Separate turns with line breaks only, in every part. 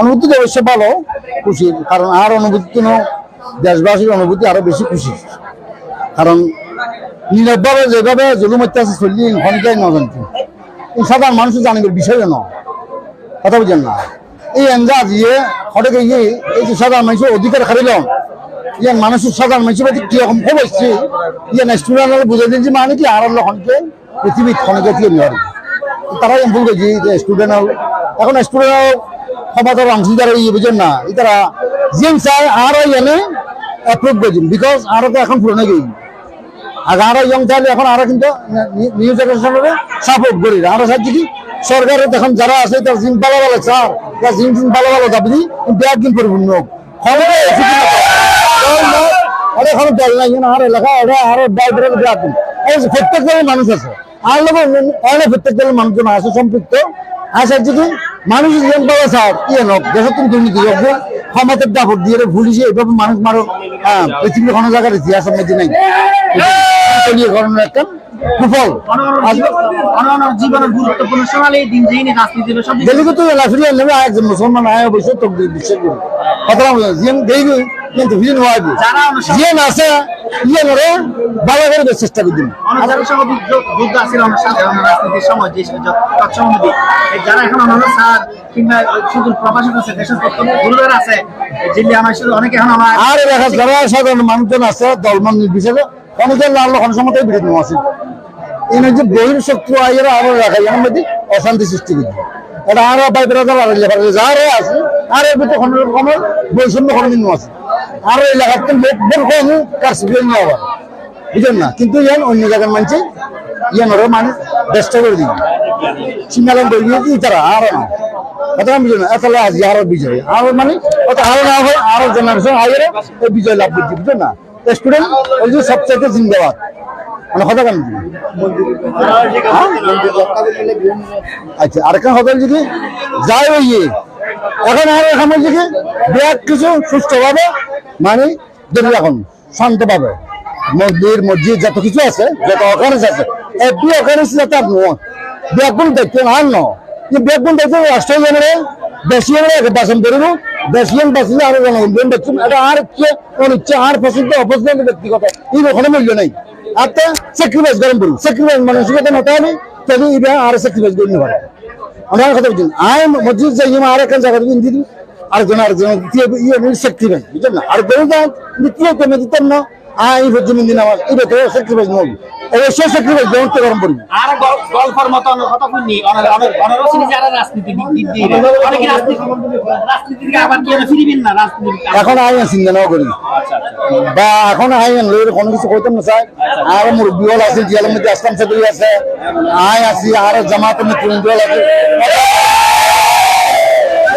অনুভূতি অবশ্যই ভালো, খুশি, কারণ আর অনুভূতি তো দেশবাসীর অনুভূতি আরও বেশি খুশি। কারণ নীরবভাবে যেভাবে জুলুম অত্যাচার চললি ঘন্টায় নজনটি সাধারণ মানুষ জানিবার বিষয় না। কথা বুঝেন না? এই এনজাজ ইয়ে হঠাৎ ইয়ে এই যে সাধারণ মানুষের অধিকার খারিল ইয়ে মানুষের সাধারণ মানুষের প্রতি কীরকম ক্ষোভ আসছে ইয়ে স্টুডেন্ট বুঝে দিয়েছি মানে কি আর লক্ষণকে পৃথিবীর ক্ষণকে দিয়ে নেওয়ার তারাই ভুল করছি যে স্টুডেন্ট এখন স্টুডেন্ট ক্ষমতার অংশীদার ইয়ে না। এই তারা জিএম চাই আরও এনে অ্যাপ্রুভ করছেন বিকজ আরও তো এখন পুরনো গেই আগে আরও ইয়ং তাহলে এখন আরও কিন্তু নিউ জেনারেশনের সাপোর্ট করি আরও সাহায্য কি সরকারের এখন যারা আছে, তার জিম ভালো ভালো স্যার, তার জিম জিম ভালো ভালো দাবি ব্যাগ দিন পরিপূর্ণ ক্ষমতা আরে এখন দল নাই আর এলাকা ওরা আরও বাইরে ব্যাগ এই প্রত্যেক মানুষ আছে। আর লোক অনেক প্রত্যেক মানুষজন আছে সম্পৃক্ত। আছে হচ্ছে কি মানুষ স্যার ইয়ে তুমি দুর্নীতি যোগ্য ক্ষমতার দিয়ে ভুলিছে এইভাবে মানুষ মারো। হ্যাঁ পৃথিবীর কোনো জায়গার ইতিহাস সম্মতি নাই। একটা কুফল।
জীবনের গুরুত্বপূর্ণ
তো মুসলমান কিন্তু ভিজন হওয়া জিয়ান আছে ইয়ে করে ভালো করে চেষ্টা করে দিন
যুদ্ধ- যুদ্ধ আছে রাজনীতির সময় যে তৎসম্বন্ধী যারা এখন অনান্য স্যার কিংবা শুধু প্রবাসী আছে দেশের আছে জিল্লি আমার শুধু অনেকে এখন আমার
আর দেখা যারা সাধারণ মানুষজন আছে দলমান নির্বিশেষে অনেকের লাল লক্ষণ সমতাই বিরোধী আছে। এনে যে বহির শত্রু আইয়ের আরও রাখা এর মধ্যে অশান্তি সৃষ্টি করছে। এটা আরও বাই বেড়াতে পারলে পারলে যারা আছে আর এর ভিতরে কোনো রকমের বৈষম্য কোনোদিন আছে। আর এলাকাতে লোক কম নিয়ে আবার বুঝলেন না? কিন্তু ইয়ান অন্য জায়গার মানছে ইয়ান ওরা মানুষ, ব্যস্ত করে দিই সিঙ্গালন করে দিয়ে তারা? আরও না। কথা বুঝলেন আরও বিজয়। আরও মানে ওটা আরও না হয়, আরও জেনারেশন আগে বিজয় লাভ করছি, বুঝলেন না? স্টুডেন্ট ওই যে সবচেয়ে জিন্দাবাদ। মানে কথা কেন আচ্ছা আর কেন হবে যদি, যাই ওই। এখন আর এখন কি ব্যাগ কিছু সুস্থ ভাবে মানে ধরে রাখুন শান্ত ভাবে মন্দির মসজিদ যত কিছু আছে, যত অকারেন্স আছে এভরি অকারেন্স যাতে আপনি ব্যাগুন দেখতেন আর ন? ব্যাগুন দেখতে রাষ্ট্রীয় জনের দেশীয় বাসন করিব দেশীয় বাসিলে আরও জনগণ দেখছেন এটা আর কে অনিচ্ছা আর পছন্দ অপছন্দ ব্যক্তিগত এই মূল্য নেই। আর স্যাক্রিফাইস করেন বলি স্যাক্রিফাইস মানসিকতা নটা হলে তবে এটা আর স্যাক্রিফাইস পারে আমার কথা বলছেন আয় মসজিদ যাই আর একটা জায়গা দিন দিদি আরেকজন আরেকজন ইয়ে বুঝলেন না? বেরো যান দ্বিতীয় কমে দিতেন না জমিন দিন আমার এটা তো স্যাক্রিফাইস নবি অবশ্যই স্যাক্রিফাইস যেমন তো গরম পড়বি
আর গল্পের মতো কথা শুনি অনেক অনেক অনেক যারা রাজনীতি দিক দিক দিয়ে। অনেকে রাজনীতি রাজনীতি আবার কি ফিরিবেন না রাজনীতি
এখন আই নাও করি বা এখন আই কোনো কিছু করতাম না স্যার। আর মুরব্বী হল আছে জিয়ালের মধ্যে আসলাম চৌধুরী আছে। আই আছি আর জামাতের আছে।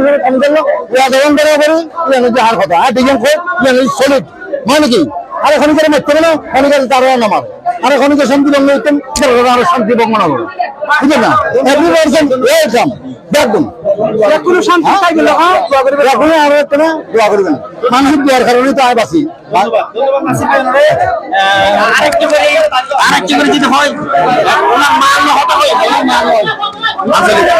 কোন কম করল ইয়া দেবেন করে করে ইয়ান যে হার কথা আর কো ইয়ান সলিড মানে কি আর এখন করে মারতে না অনেকে তার নামার আর এখন শান্তি ভঙ্গ হইতেন আরও শান্তি ভঙ্গ না? বুঝলেন না এভরি পার্সন ওয়েলকাম বেগুন
কোনো শান্তি চাইবে না হ্যাঁ?
এখন আরও একটা না দোয়া করবেন। মানুষের দোয়ার কারণে তো আয় বাসি
আরেকটি করে আরেকটি করে যদি হয় ওনার মান হতে হয় হয়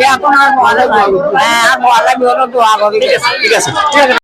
বেয়া কোনো আর মহালে নাই হ্যাঁ আর মহালে দোয়া করি
ঠিক আছে ঠিক আছে